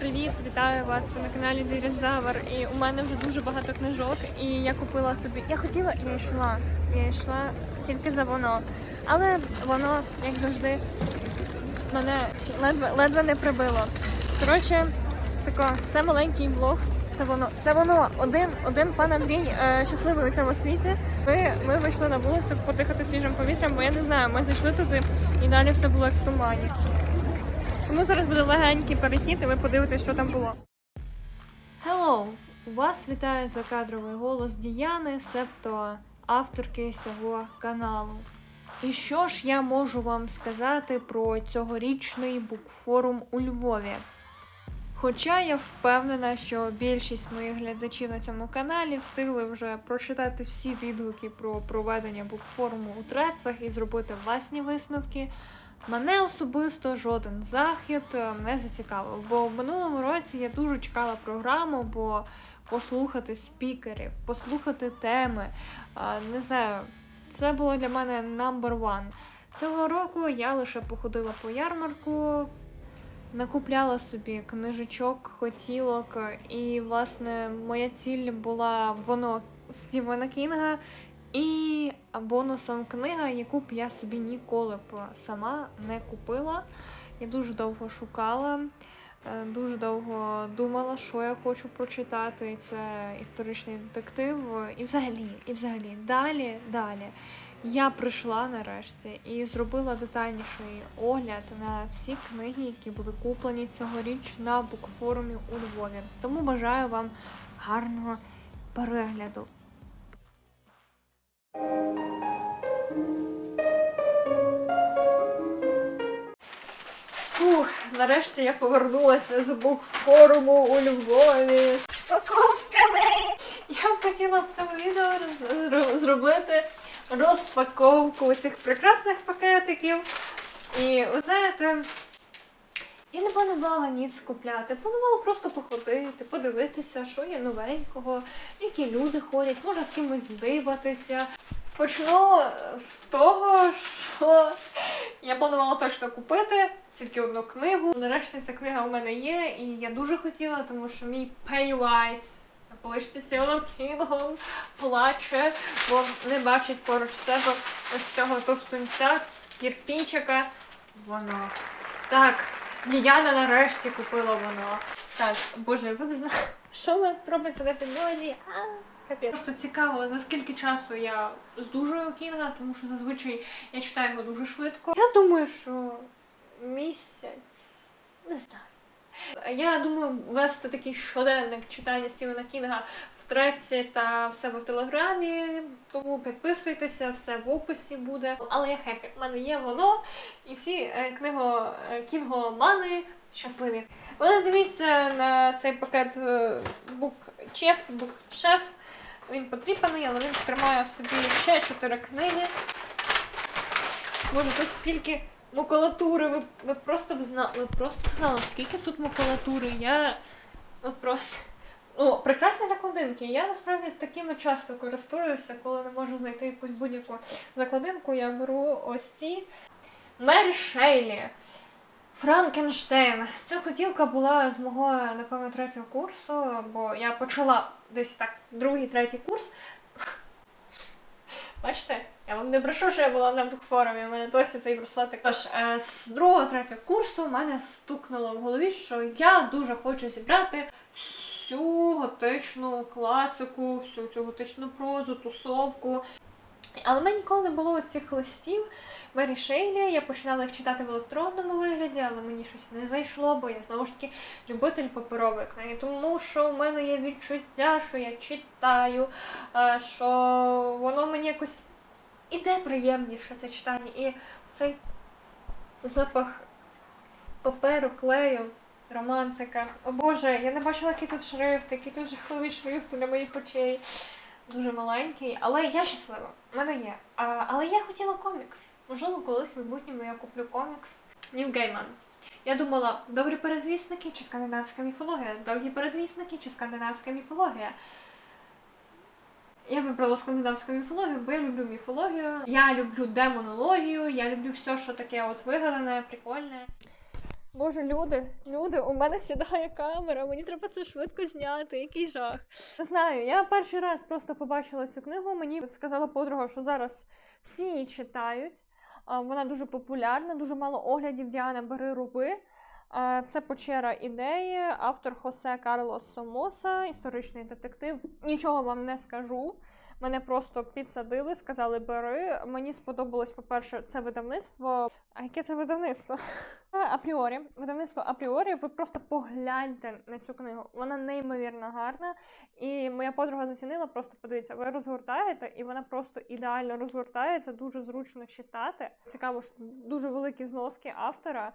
Привіт, вітаю вас. Ви на каналі Дірізавр. І у мене вже дуже багато книжок. І я купила собі. Я хотіла, я йшла. Я йшла тільки за воно. Але воно, як завжди, мене ледве, ледве не прибило. Коротше, тако, це маленький влог. Це воно. Це воно. Один, один пан Андрій е, щасливий у цьому світі. Ми, ми вийшли на вулицю подихати свіжим повітрям, бо я не знаю, ми зайшли туди і далі все було як в тумані. Тому зараз буде легенький перехід, і ви подивитесь, що там було. Hello! Вас вітає закадровий голос Діяни, себто авторки цього каналу. І що ж я можу вам сказати про цьогорічний букфорум у Львові? Хоча я впевнена, що більшість моїх глядачів на цьому каналі встигли вже прочитати всі відгуки про проведення букфоруму у Трецах і зробити власні висновки. Мене особисто жоден захід е, не зацікавив, бо в минулому році я дуже чекала програму, бо послухати спікерів, послухати теми. Не знаю, це було для мене number one. Цього року я лише походила по ярмарку, накупляла собі книжечок, хотілок, і, власне, моя ціль була воно Стівена Кінга і бонусом книга, яку б я собі ніколи б сама не купила. Я дуже довго шукала, е, дуже довго думала, що я хочу прочитати. Це історичний детектив. І взагалі, і взагалі, далі, далі. Я прийшла нарешті і зробила детальніший огляд на всі книги, які були куплені цьогоріч на букфорумі у Львові. Тому бажаю вам гарного перегляду. Фух, нарешті я повернулася з букфоруму у Львові з покупками. Я б хотіла б в цьому відео зробити розпаковку цих прекрасних пакетиків. І ви знаєте, я не планувала ніц купляти, планувала просто походити, подивитися, що є новенького, які люди ходять, може з кимось здиватися. Почну з того, що я планувала точно купити тільки одну книгу. Нарешті ця книга у мене є, і я дуже хотіла, тому що мій Pennywise на поличці з Стівеном Кінгом плаче, бо не бачить поруч себе ось цього товстунця, кірпічика. Воно. Так, Діяна нарешті купила воно. Так, боже, ви б знали, що мене робиться на підлозі? Просто цікаво, за скільки часу я здужую Кінга, тому що зазвичай я читаю його дуже швидко. Я думаю, що місяць. Не знаю. Я думаю вести такий щоденник читання Стівена Кінга в треці та в себе в телеграмі. Тому підписуйтеся, все в описі буде. Але я хеппі. У мене є воно, і всі е, книго е, кінгомани щасливі. Ви дивіться на цей пакет е, букчеф, букшеф. Він потріпаний, але він тримає в собі ще чотири книги. Боже, тут стільки макулатури. Ви просто б знали, ви просто б знали, скільки тут макулатури. Я от просто. Ну, прекрасні закладинки. Я насправді такими часто користуюся, коли не можу знайти якусь будь-яку закладинку. Я беру ось ці Мері Шейлі. Франкенштейн. Ця хотілка була з мого, напевно, третього курсу, бо я почала десь так другий, третій курс. Бачите, я вам не брешу, що я була на букфорумі, у мене досі цей браслетик. Тож, е, з другого, третього курсу в мене стукнуло в голові, що я дуже хочу зібрати всю готичну класику, всю цю готичну прозу, тусовку. Але в мене ніколи не було цих листів. Мері Шейлі, я починала їх читати в електронному вигляді, але мені щось не зайшло, бо я знову ж таки любитель паперової книги. Тому що в мене є відчуття, що я читаю, е, що воно мені якось іде приємніше це читання. І цей запах паперу, клею, романтика. О Боже, я не бачила, який тут шрифт, який тут жахливий шрифт для моїх очей. Дуже маленький, але я щаслива. У мене є. А, але я хотіла комікс. Можливо, колись в майбутньому я куплю комікс. Ніл Гейман. Я думала, добрі передвісники чи скандинавська міфологія, довгі передвісники чи скандинавська міфологія. Я вибрала скандинавську міфологію, бо я люблю міфологію. Я люблю демонологію, я люблю все, що таке от вигадане, прикольне. Боже, люди, люди, у мене сідає камера, мені треба це швидко зняти. Який жах. Не знаю, я перший раз просто побачила цю книгу. Мені сказала подруга, що зараз всі її читають. Вона дуже популярна, дуже мало оглядів. Діана, бери руби. Це печера ідеї, автор Хосе Карлос Сомоса, історичний детектив. Нічого вам не скажу. Мене просто підсадили, сказали бери. Мені сподобалось, по-перше, це видавництво. А яке це видавництво? Апріорі. Видавництво апріорі. Ви просто погляньте на цю книгу. Вона неймовірно гарна. І моя подруга зацінила, просто подивіться, ви розгортаєте, і вона просто ідеально розгортається, дуже зручно читати. Цікаво, що дуже великі зноски автора.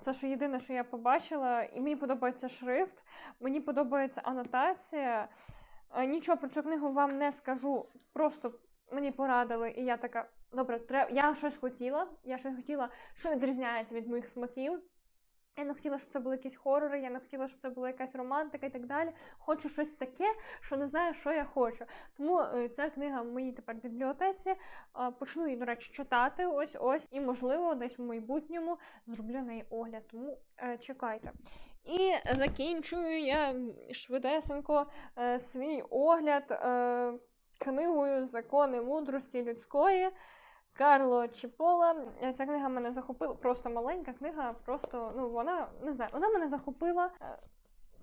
Це що єдине, що я побачила, і мені подобається шрифт, мені подобається анотація. Е, Нічого про цю книгу вам не скажу. Просто мені порадили, і я така, добре, треба. Я щось хотіла. Я щось хотіла, що відрізняється від моїх смаків. Я не хотіла, щоб це були якісь хорори, я не хотіла, щоб це була якась романтика і так далі. Хочу щось таке, що не знаю, що я хочу. Тому е, ця книга в моїй тепер бібліотеці. Е, Почну її, до речі, читати ось ось, і, можливо, десь в майбутньому зроблю на неї огляд. Тому чекайте. І закінчую я швидесенько е, свій огляд е, книгою Закони мудрості людської. Карло Чіпола. Е, Ця книга мене захопила. Просто маленька книга, просто, ну, вона не знаю, вона мене захопила. Е,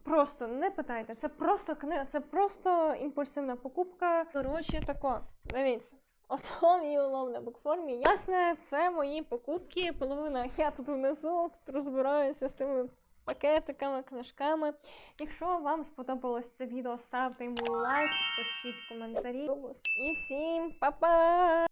Просто не питайте, це просто книга, це просто імпульсивна покупка. Коротше, тако, дивіться. Ото мій улов на букформі. Ясне, це мої покупки. Половина я тут внизу, тут розбираюся з тими пакетиками, книжками. Якщо вам сподобалось це відео, ставте йому лайк, пишіть коментарі. І всім па-па!